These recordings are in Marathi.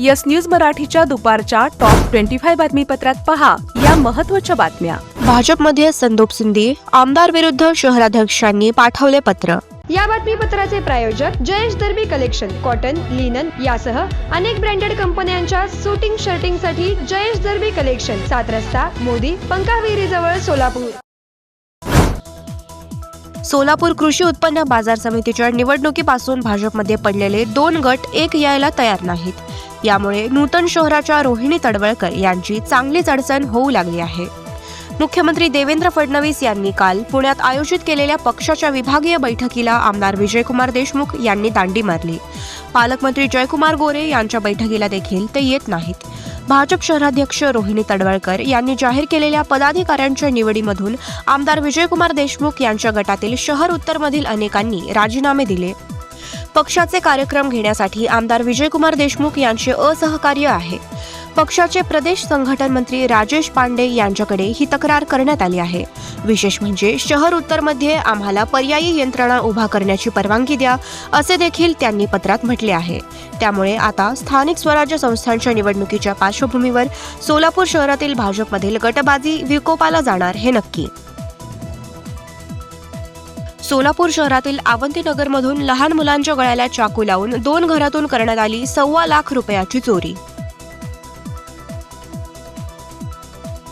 यस न्यूज मराठीच्या दुपारच्या टॉप ट्वेंटी फाय बातमीपत्रात पहा या महत्त्वाच्या बातम्या. भाजपमध्ये संदोप सिंधी आमदार विरुद्ध शहराध्यक्षांनी पाठवले पत्र. या बातमीपत्राचे प्रायोजक Jayesh Derby collection cotton linen यासह अनेक ब्रँडेड कंपन्यांच्या सुटिंग शर्टिंगसाठी जयेश दर्बी कलेक्शन सात रस्ता मोदी पंकाविरी जवळ सोलापूर. सोलापूर कृषी उत्पन्न बाजार समितीच्या निवडणुकीपासून भाजपमध्ये पडलेले दोन गट एक यायला तयार नाहीत. यामुळे नूतन शहराच्या रोहिणी तडवळकर यांची चांगलीच अडचण होऊ लागली आहे. मुख्यमंत्री देवेंद्र फडणवीस यांनी काल पुण्यात आयोजित केलेल्या पक्षाच्या विभागीय बैठकीला आमदार विजयकुमार देशमुख यांनी दांडी मारली. पालकमंत्री जयकुमार गोरे यांच्या बैठकीला देखील ते येत नाहीत. भाजप शहराध्यक्ष रोहिणी तडवळकर यांनी जाहीर केलेल्या पदाधिकाऱ्यांच्या निवडीमधून आमदार विजयकुमार देशमुख यांच्या गटातील शहर उत्तरमधील अनेकांनी राजीनामे दिले. पक्षाचे कार्यक्रम घेण्यासाठी आमदार विजयकुमार देशमुख यांचे असहकार्य आहे. पक्षाचे प्रदेश संघटन मंत्री राजेश पांडे यांच्याकडे ही तक्रार करण्यात आली आहे. विशेष म्हणजे शहर उत्तरमध्ये आम्हाला पर्यायी यंत्रणा उभा करण्याची परवानगी द्या असे देखील त्यांनी पत्रात म्हटले आहे. त्यामुळे आता स्थानिक स्वराज्य संस्थांच्या निवडणुकीच्या पार्श्वभूमीवर सोलापूर शहरातील भाजपमधील गटबाजी विकोपाला जाणार हे नक्की. सोलापूर शहरातील आवंतीनगरमधून लहान मुलांच्या गळ्याला चाकू लावून दोन घरातून करण्यात आली सव्वा लाख रुपयाची चोरी.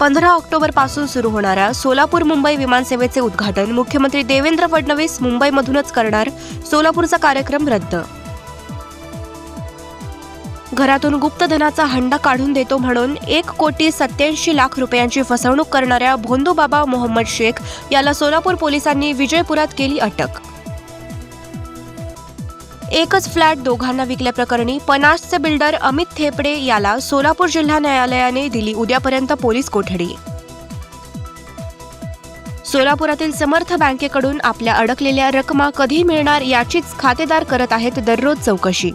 पंधरा ऑक्टोबरपासून सुरू होणाऱ्या सोलापूर मुंबई विमानसेवेचे उद्घाटन मुख्यमंत्री देवेंद्र फडणवीस मुंबईमधूनच करणार सोलापूरचा कार्यक्रम रद्द घरातून गुप्तधनाचा हंडा काढून देतो म्हणून एक कोटी सत्याऐंशी लाख रुपयांची फसवणूक करणाऱ्या भोंदूबाबा मोहम्मद शेख याला सोलापूर पोलिसांनी विजयपुरात केली अटक. एकच फ्लॅट दोघांना विकल्याप्रकरणी पनासचे बिल्डर अमित थेपडे याला सोलापूर जिल्हा न्यायालयाने दिली उद्यापर्यंत पोलीस कोठडी. सोलापुरातील समर्थ बँकेकडून आपल्या अडकलेल्या रकमा कधी मिळणार याचीच खातेदार करत आहेत दररोज चौकशी.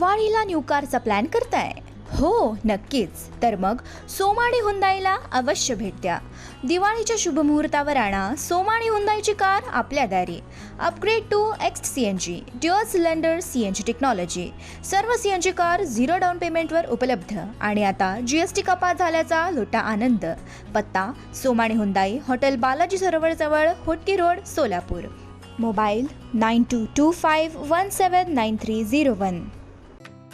दिवाळीला न्यू कारचा प्लॅन करताय? हो नक्कीच. तर मग सोमाणी हुंदाईला अवश्य भेट द्या. दिवाळीच्या शुभमुहूर्तावर आणा सोमाणी हुंदाईची कार आपल्या दारी. Upgrade to X C N G dual cylinder C N G technology सर्व C N G car zero down पेमेंटवर उपलब्ध. आणि आता जी एस टी कपात झाल्याचा लोटा आनंद. पत्ता Somani Hyundai hotel Balaji सरोवरजवळ Hotgi road Solapur. Mobile nine two two five one seven nine three zero one.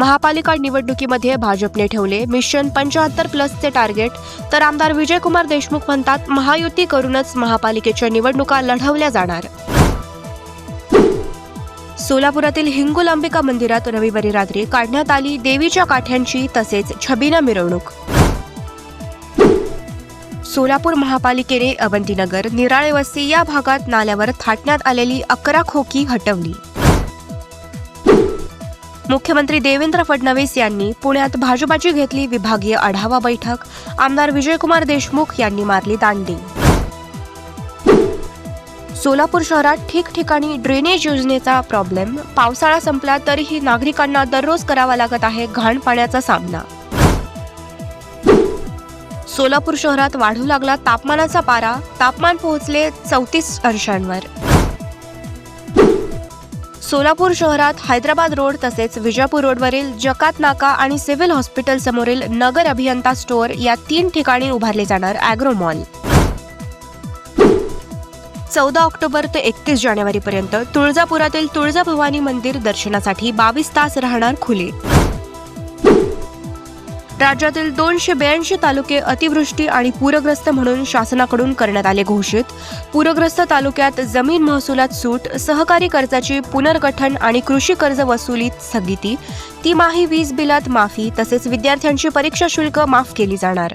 महापालिका निवडणुकीमध्ये भाजपने ठेवले. मिशन पंच्याहत्तर प्लसचे टार्गेट तर आमदार विजयकुमार देशमुख म्हणतात महायुती करूनच महापालिकेच्या निवडणुका लढवल्या जाणार. सोलापुरातील हिंगुल अंबिका मंदिरात रविवारी रात्री काढण्यात आली देवीच्या काठ्यांची तसेच छबीनं मिरवणूक. सोलापूर महापालिकेने अवंतीनगर निराळे वस्ती या भागात नाल्यावर थाटण्यात आलेली अकरा खोकी हटवली. मुख्यमंत्री देवेंद्र फडणवीस यांनी पुण्यात भाजपाची घेतली विभागीय आढावा बैठक. आमदार विजयकुमार देशमुख यांनी मारली दांडी. सोलापूर शहरात ठिकठिकाणी ड्रेनेज योजनेचा प्रॉब्लेम. पावसाळा संपला तरीही नागरिकांना दररोज करावा लागत आहे घाण पाण्याचा सामना. सोलापूर शहरात वाढू लागला तापमानाचा पारा. तापमान पोहोचले चौतीस अंशांवर. सोलापूर शहरात हैदराबाद रोड तसेच विजापूर रोडवरील जकात नाका आणि सिव्हिल हॉस्पिटल समोरील नगर अभियंता स्टोअर या तीन ठिकाणी उभारले जाणार अॅग्रो मॉल. चौदा ऑक्टोबर ते एकतीस जानेवारीपर्यंत तुळजापुरातील तुळजाभवानी मंदिर दर्शनासाठी बावीस तास राहणार खुले. राज्यातील दोनशे ब्याऐंशी तालुके अतिवृष्टी आणि पूरग्रस्त म्हणून शासनाकडून करण्यात आले घोषित. पूरग्रस्त तालुक्यात जमीन महसुलात सूट सहकारी कर्जाची पुनर्गठन आणि कृषी कर्ज वसुलीत स्थगिती. तिमाही वीज बिलात माफी तसेच विद्यार्थ्यांची परीक्षा शुल्क माफ केली जाणार.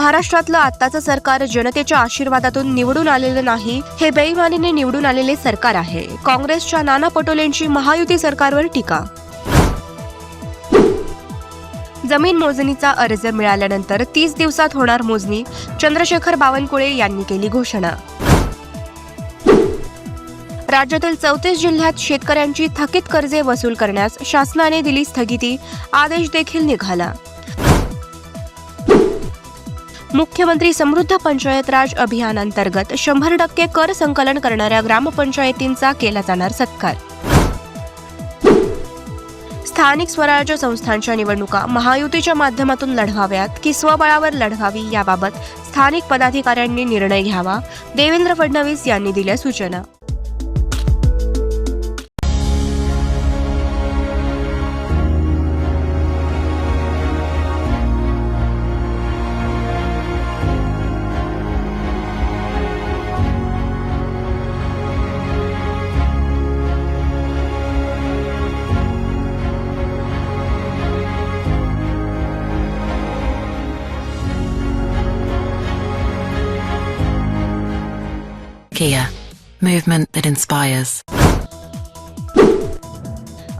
महाराष्ट्रातलं आत्ताचं सरकार जनतेच्या आशीर्वादातून निवडून आलेलं नाही हे बेईमानीने निवडून आलेले सरकार आहे. काँग्रेसच्या नाना पटोलेंची महायुती सरकारवर टीका. जमीन मोजणीचा अर्ज मिळाल्यानंतर तीस दिवसात होणार मोजणी चंद्रशेखर बावनकुळे यांनी केली घोषणा. राज्यातील चौतीस जिल्ह्यात शेतकऱ्यांची थकीत कर्जे वसूल करण्यास शासनाने दिली स्थगिती आदेश देखील निघाला. मुख्यमंत्री समृद्ध पंचायत राज अभियानांतर्गत शंभर टक्के कर संकलन करणाऱ्या ग्रामपंचायतींचा केला जाणार सत्कार. स्थानिक स्वराज्य संस्थांच्या निवडणुका महायुतीच्या माध्यमातून लढवाव्यात की स्वबळावर लढवावी याबाबत स्थानिक पदाधिकाऱ्यांनी निर्णय घ्यावा देवेंद्र फडणवीस यांनी दिल्या सूचना. Kia, movement that inspires.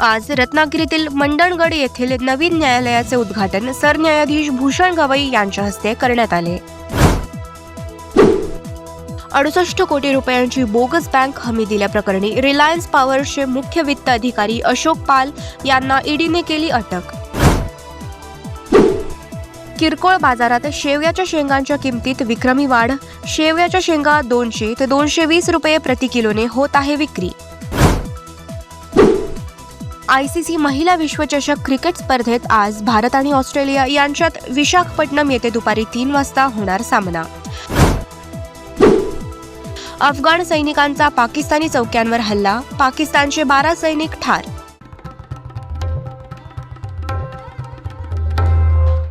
आज रत्नागिरीतील मंडणगड येथील नवीन न्यायालयाचे उद्घाटन सरन्यायाधीश भूषण गवई यांच्या हस्ते करण्यात आले अडुसष्ट कोटी रुपयांची बोगस बँक हमी दिल्याप्रकरणी रिलायन्स पॉवरचे मुख्य वित्त अधिकारी अशोक पाल यांना ईडीने केली अटक किरकोळ बाजारात शेवयाच्या शेंगांच्या किमतीत विक्रमी वाढ. शेवयाच्या शेंगा दोनशे ते दोनशे वीस रुपये प्रति किलोने होत आहे विक्री. आयसीसी महिला विश्वचषक क्रिकेट स्पर्धेत आज भारत आणि ऑस्ट्रेलिया यांच्यात विशाखपट्टणम येथे दुपारी तीन वाजता होणार सामना. अफगाण सैनिकांचा पाकिस्तानी चौक्यांवर हल्ला पाकिस्तानचे बारा सैनिक ठार.